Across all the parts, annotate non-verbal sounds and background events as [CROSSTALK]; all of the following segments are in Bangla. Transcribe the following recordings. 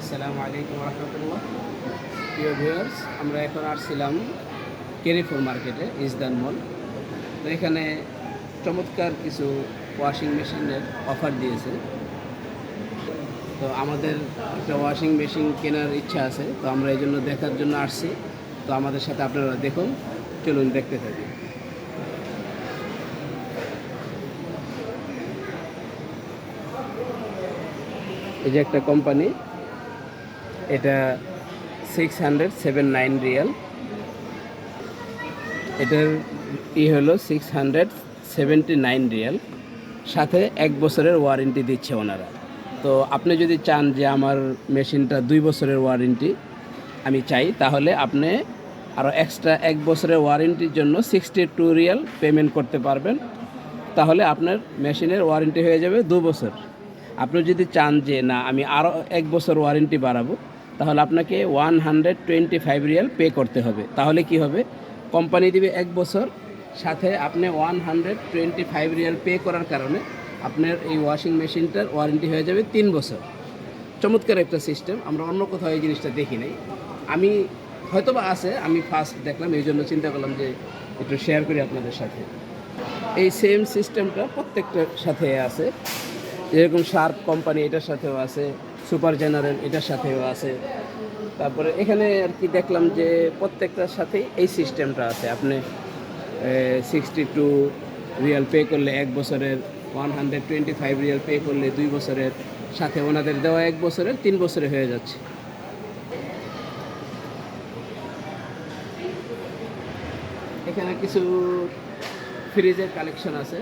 আসসালামু আলাইকুম রহমতুল্লাহ প্রিয় ভিউয়ার্স, আমরা এখন আসছিলাম কেরিফোর মার্কেটে, ইসদান মল। তো এখানে চমৎকার কিছু ওয়াশিং মেশিনের অফার দিয়েছে। তো আমাদের একটা ওয়াশিং মেশিন কেনার ইচ্ছা আছে, তো আমরা এই জন্য দেখার জন্য আসছি। তো আমাদের সাথে আপনারা দেখুন, চলুন দেখতে থাকি। এই যে একটা কোম্পানি এটা six hundred seven nine riyal এটার ই হলো six hundred seventy nine riyal সাথে এক বছরের ওয়ারেন্টি দিচ্ছে ওনারা। তো আপনি যদি চান যে আমার মেশিনটা দুই বছরের ওয়ারেন্টি আমি চাই, তাহলে আপনি আরও এক্সট্রা এক বছরের ওয়ারেন্টির জন্য সিক্সটি টু রিয়াল পেমেন্ট করতে পারবেন। তাহলে আপনার মেশিনের ওয়ারেন্টি হয়ে যাবে দু বছর। আপনি যদি চান যে না, আমি আরও এক বছর ওয়ারেন্টি বাড়াবো তাহলে আপনাকে one hundred twenty five riyal pay করতে হবে। তাহলে কি হবে? কোম্পানি দিবে এক বছর, সাথে আপনি one hundred twenty five riyal pay করার কারণে আপনার এই ওয়াশিং মেশিনটার ওয়ারেন্টি হয়ে যাবে তিন বছর। চমৎকার একটা সিস্টেম আমরা অন্য কোথাও এই জিনিসটা দেখি নাই। আমি হয়তো বা আছে, আমি ফার্স্ট দেখলাম, এই জন্য চিন্তা করলাম যে একটু শেয়ার করি আপনাদের সাথে। এই সেম সিস্টেমটা প্রত্যেকটার সাথে আছে। যেরকম শার্প কোম্পানি এটার সাথেও আছে। সুপার জেনারেল এটার সাথেও আছে। তারপরে এখানে আর কি দেখলাম যে প্রত্যেকটার সাথেই এই সিস্টেমটা আছে। আপনি সিক্সটি টু রিয়াল পে করলে এক বছরের one hundred twenty five riyal pay করলে দুই বছরের, সাথে ওনাদের দেওয়া এক বছরের, তিন বছরে হয়ে যাচ্ছে। এখানে কিছু ফ্রিজের কালেকশন আছে।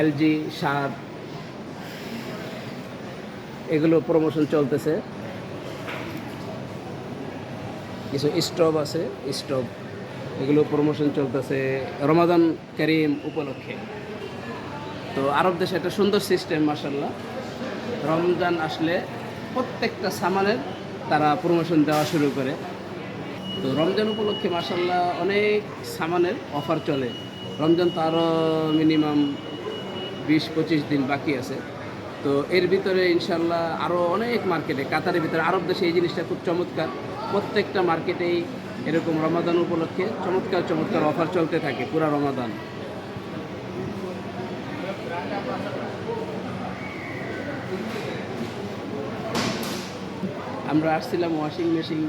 এলজি শার্প এগুলো প্রমোশন চলতেছে। কিছু স্টোভ আছে স্টোভ এগুলো প্রমোশন চলতেছে রমাদান করিম উপলক্ষে। তো আরব দেশে একটা সুন্দর সিস্টেম মার্শাল্লাহ রমজান আসলে প্রত্যেকটা সামানের তারা প্রমোশন দেওয়া শুরু করে। তো রমজান উপলক্ষে মার্শাল্লাহ অনেক সামানের অফার চলে। রমজান তো আরও মিনিমাম বিশ পঁচিশ দিন বাকি আছে। তো এর ভিতরে ইনশাল্লাহ আরও অনেক মার্কেটে কাতারের ভিতরে, আরব দেশে এই জিনিসটা খুব চমৎকার। প্রত্যেকটা মার্কেটেই এরকম রমাদান উপলক্ষে চমৎকার চমৎকার অফার চলতে থাকে পুরা রমাদান। আমরা আসছিলাম ওয়াশিং মেশিন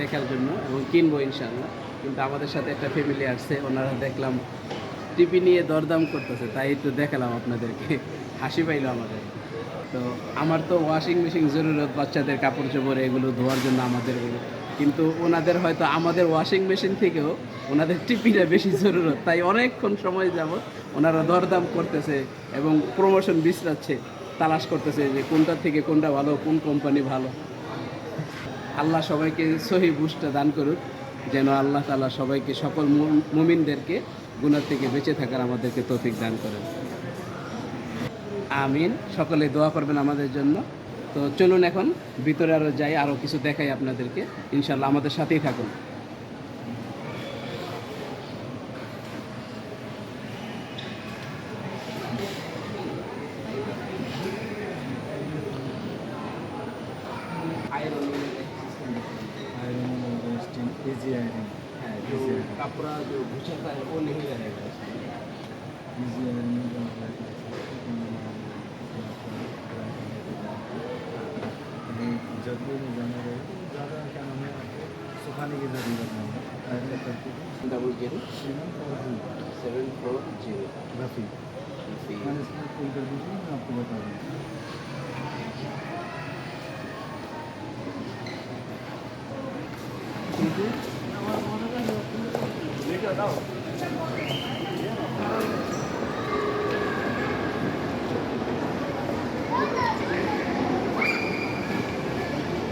দেখার জন্য এবং কিনবো ইনশাল্লাহ। কিন্তু আমাদের সাথে একটা ফ্যামিলি আসছে, ওনারা দেখলাম টিপি নিয়ে দরদাম করতেছে, তাই একটু দেখালাম আপনাদেরকে। হাসি পাইলো আমাদের। তো আমার তো ওয়াশিং মেশিন জরুরত বাচ্চাদের কাপড় চোপড় এগুলো ধোয়ার জন্য আমাদের কিন্তু ওনাদের হয়তো আমাদের ওয়াশিং মেশিন থেকেও ওনাদের টিপিটা বেশি জরুরত। তাই অনেকক্ষণ সময় যাব, ওনারা দরদাম করতেছে এবং প্রমোশন বিশ্রাচ্ছে, তালাশ করতেছে যে কোনটা থেকে কোনটা ভালো, কোন কোম্পানি ভালো। আল্লাহ সবাইকে সহি বুঝটা দান করুক, যেন আল্লাহ তালা সবাইকে, সকল মুমিনদেরকে গুণার থেকে বেঁচে থাকার আমাদেরকে তৌফিক দান করেন। আমিন সকলে দোয়া করবেন আমাদের জন্য তো চলুন এখন ভিতরে আরও যাই আরও কিছু দেখাই আপনাদেরকে ইনশাল্লাহ আমাদের সাথেই থাকুন इजी आयरन হ্যাঁ जो कपड़ा जो घुसाता है वो नहीं रहेगा easy double zero seven four zero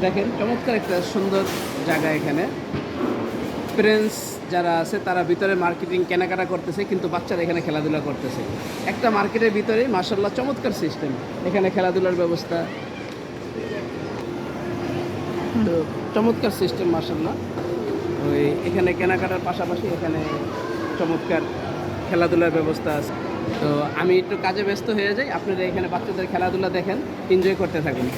দেখেন চমৎকার একটা সুন্দর জায়গা এখানে। প্রিন্স যারা আছে, তারা ভিতরে মার্কেটিং কেনাকাটা করতেছে, কিন্তু বাচ্চারা এখানে খেলাধুলা করতেছে। একটা মার্কেটের ভিতরে মার্শাল্লাহ চমৎকার সিস্টেম এখানে খেলাধুলার ব্যবস্থা। তো চমৎকার সিস্টেম মার্শাল্লাহ ওই এখানে কেনাকাটার পাশাপাশি এখানে চমৎকার খেলাধুলার ব্যবস্থা আছে। তো আমি একটু কাজে ব্যস্ত হয়ে যাই। আপনারা এখানে বাচ্চাদের খেলাধুলা দেখেন এনজয় করতে থাকুন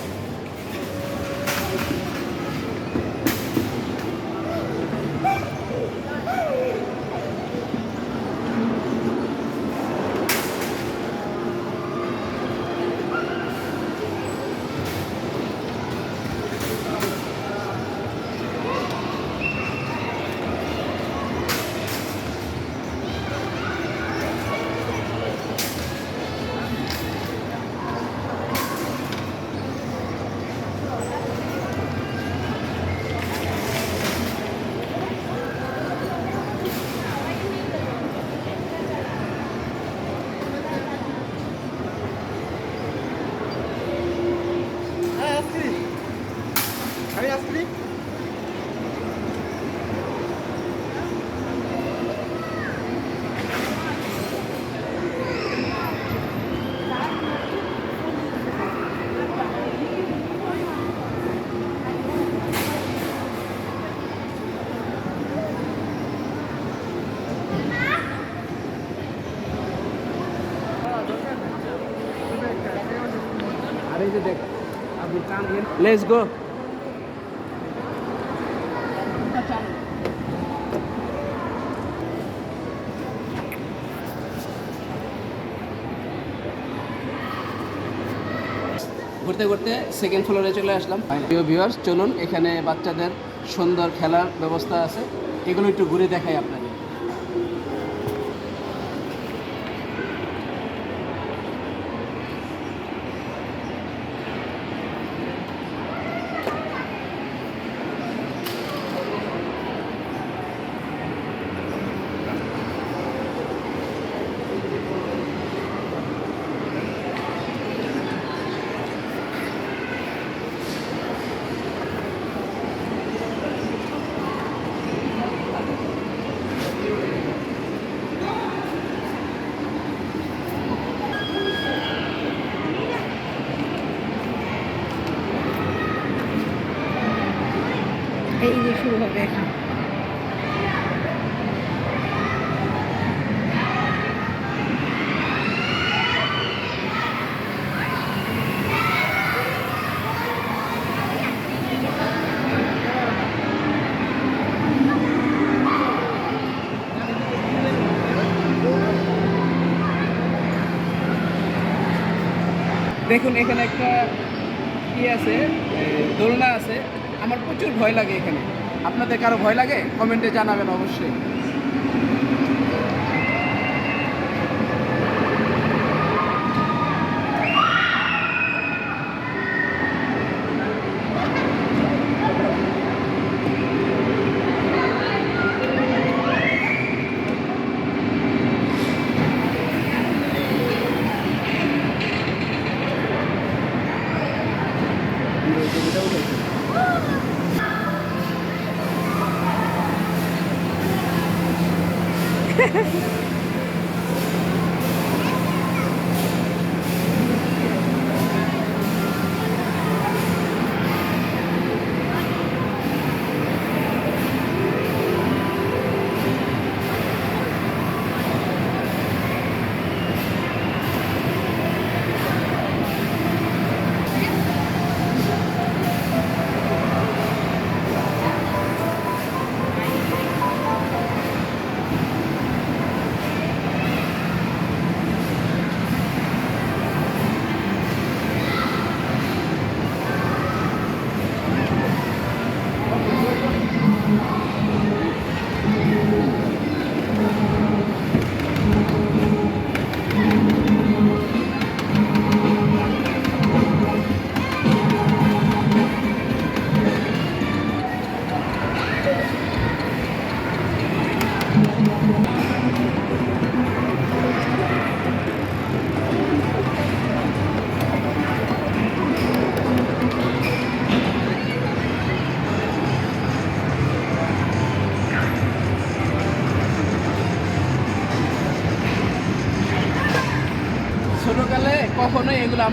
আর এই যে দেখ আপনি টান লেটস গো ঘুরতে ঘুরতে সেকেন্ড ফ্লোরে চলে আসলাম। প্রিয় ভিউয়ার্স চলুন, এখানে বাচ্চাদের সুন্দর খেলার ব্যবস্থা আছে। এগুলো একটু ঘুরে দেখাই আপনাদের এই যে শুরু হবে দেখুন এখানে একটা কি আছে? দোলনা আছে। আমার প্রচুর ভয় লাগে এখানে। আপনাদের কারও ভয় লাগে? কমেন্টে জানাবেন অবশ্যই। expensive. [LAUGHS]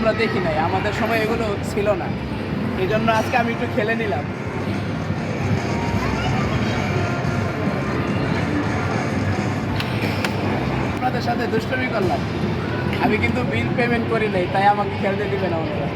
আমরা দেখি নাই, আমাদের সময় এগুলো ছিল না। এই জন্য আজকে আমি একটু খেলে নিলাম। আপনাদের সাথে দুষ্টমি করলাম। আমি কিন্তু বিল পেমেন্ট করি নাই, তাই আমাকে খেলতে দিবে না ওনারা।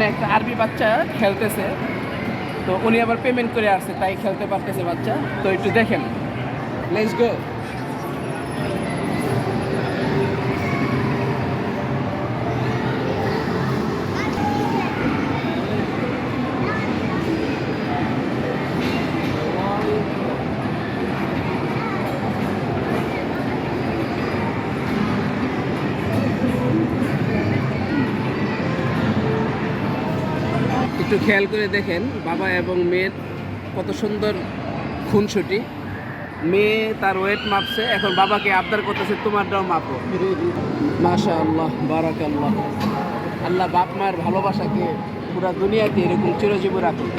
এখানে একটা আরবি বাচ্চা খেলতেছে। তো উনি আবার পেমেন্ট করে আসছে, তাই খেলতে পারতেছে বাচ্চা। তো একটু দেখেন। লেটস গো খেয়াল করে দেখেন, বাবা এবং মেয়ের কত সুন্দর খুনসুটি। মেয়ে তার ওয়েট মাপছে, এখন বাবাকে আবদার করতেছে, তোমারটাও মাপো। মাসা আল্লাহ বারাক আল্লাহ আল্লাহ বাপ মায়ের ভালোবাসাকে পুরা দুনিয়াতে এরকম চিরজীব রাখুন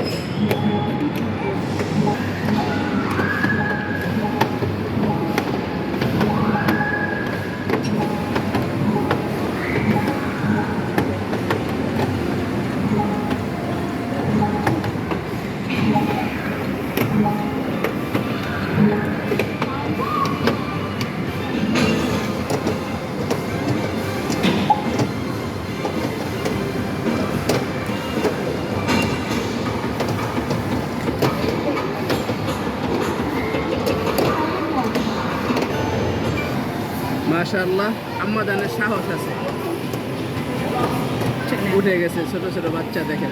মাশা আল্লাহ আম্মা দানের সাহস আছে। উঠে গেছে ছোট ছোট বাচ্চা দেখেন।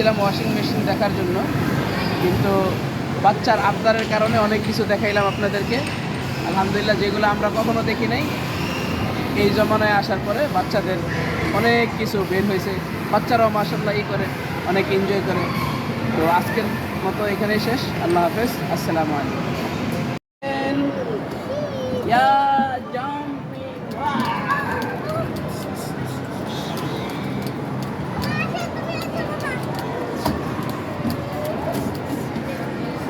আসছিলাম ওয়াশিং মেশিন দেখার জন্য। কিন্তু বাচ্চার আবদারের কারণে অনেক কিছু দেখাইলাম আপনাদেরকে। আলহামদুলিল্লাহ, যেগুলো আমরা কখনো দেখি নাই, এই জমানায় আসার পরে বাচ্চাদের অনেক কিছু বের হয়েছে। বাচ্চারাও মাসাল্লাহ ই করে, অনেক এনজয় করে। তো আজকের মতো এখানেই শেষ। আল্লাহ হাফেজ। আসসালামু আলাইকুম।